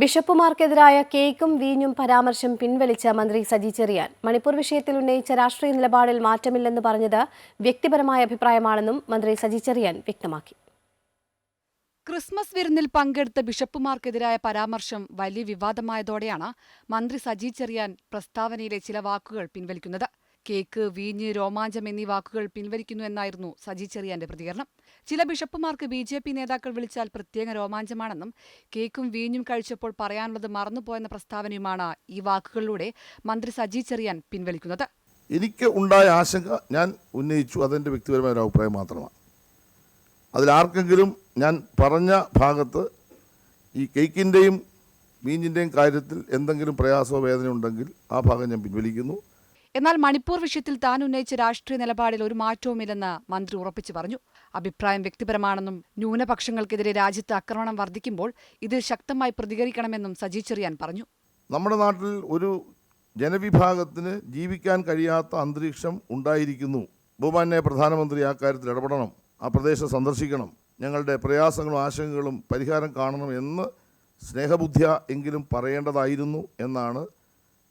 ബിഷപ്പുമാർക്കെതിരായ കേക്കും വീഞ്ഞും പരാമർശം പിൻവലിച്ച മന്ത്രി സജി ചെറിയാൻ. മണിപ്പൂർ വിഷയത്തിൽ ഉന്നയിച്ച രാഷ്ട്രീയ നിലപാടിൽ മാറ്റമില്ലെന്ന് പറഞ്ഞത് വ്യക്തിപരമായ അഭിപ്രായമാണെന്നും മന്ത്രി സജി ചെറിയാൻ വ്യക്തമാക്കി. ക്രിസ്മസ് വിരുന്നിൽ പങ്കെടുത്ത ബിഷപ്പുമാർക്കെതിരായ പരാമർശം വലിയ വിവാദമായതോടെയാണ് മന്ത്രി സജി ചെറിയാൻ പ്രസ്താവനയിലെ ചില വാക്കുകൾ പിൻവലിക്കുന്നത്. കേക്ക് വീഞ്ഞ് രോമാഞ്ചം എന്നീ വാക്കുകൾ പിൻവലിക്കുന്നു എന്നായിരുന്നു സജി ചെറിയാന്റെ പ്രതികരണം. ചില ബിഷപ്പുമാർക്ക് ബി ജെ പി നേതാക്കൾ വിളിച്ചാൽ പ്രത്യേക രോമാഞ്ചമാണെന്നും കേക്കും വീഞ്ഞും കഴിച്ചപ്പോൾ പറയാനുള്ളത് മറന്നുപോയെന്ന പ്രസ്താവനയുമാണ് ഈ വാക്കുകളിലൂടെ മന്ത്രി സജി ചെറിയാൻ പിൻവലിക്കുന്നത്. എനിക്ക് ഉണ്ടായ ആശങ്ക ഞാൻ ഉന്നയിച്ചു അതെന്റെ വ്യക്തിപരമായ ഒരു അഭിപ്രായം മാത്രമാണ്. അതിലാർക്കെങ്കിലും ഞാൻ പറഞ്ഞ ഭാഗത്ത് ഈ കേക്കിന്റെയും വീഞ്ഞിന്റെയും കാര്യത്തിൽ എന്തെങ്കിലും പ്രയാസമോ വേദന ഉണ്ടെങ്കിൽ ആ ഭാഗം ഞാൻ പിൻവലിക്കുന്നു. എന്നാൽ മണിപ്പൂർ വിഷയത്തിൽ താൻ ഉന്നയിച്ച രാഷ്ട്രീയ നിലപാടിൽ ഒരു മാറ്റവുമില്ലെന്ന് മന്ത്രി ഉറപ്പിച്ചു പറഞ്ഞു. അഭിപ്രായം വ്യക്തിപരമാണെന്നും ന്യൂനപക്ഷങ്ങൾക്കെതിരെ രാജ്യത്ത് ആക്രമണം വർദ്ധിക്കുമ്പോൾ ഇതിൽ ശക്തമായി പ്രതികരിക്കണമെന്നും സജി ചെറിയാൻ പറഞ്ഞു. നമ്മുടെ നാട്ടിൽ ഒരു ജനവിഭാഗത്തിന് ജീവിക്കാൻ കഴിയാത്ത അന്തരീക്ഷം ഉണ്ടായിരിക്കുന്നു. ബഹുമാന്യ പ്രധാനമന്ത്രി ആ കാര്യത്തിൽ ഇടപെടണം ആ പ്രദേശം സന്ദർശിക്കണം ഞങ്ങളുടെ പ്രയാസങ്ങളും ആശങ്കകളും പരിഹാരം കാണണം എന്ന് സ്നേഹബുദ്ധിയ എങ്കിലും പറയേണ്ടതായിരുന്നു എന്നാണ്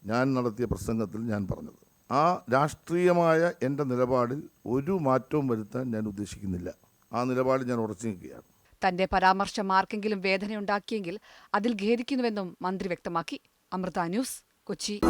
ഞാൻ നടത്തിയ പ്രസംഗത്തിൽ ഞാൻ പറഞ്ഞത്. ആ രാഷ്ട്രീയമായ എന്റെ നിലപാടിൽ ഒരു മാറ്റവും വരുത്താൻ ഞാൻ ഉദ്ദേശിക്കുന്നില്ല. ആ നിലപാട് ഞാൻ ഉറച്ചു നിൽക്കുകയാണ്. തന്റെ പരാമർശം ആർക്കെങ്കിലും വേദനയുണ്ടാക്കിയെങ്കിൽ അതിൽ ഖേദിക്കുന്നുവെന്നും മന്ത്രി വ്യക്തമാക്കി. അമൃത ന്യൂസ് കൊച്ചി.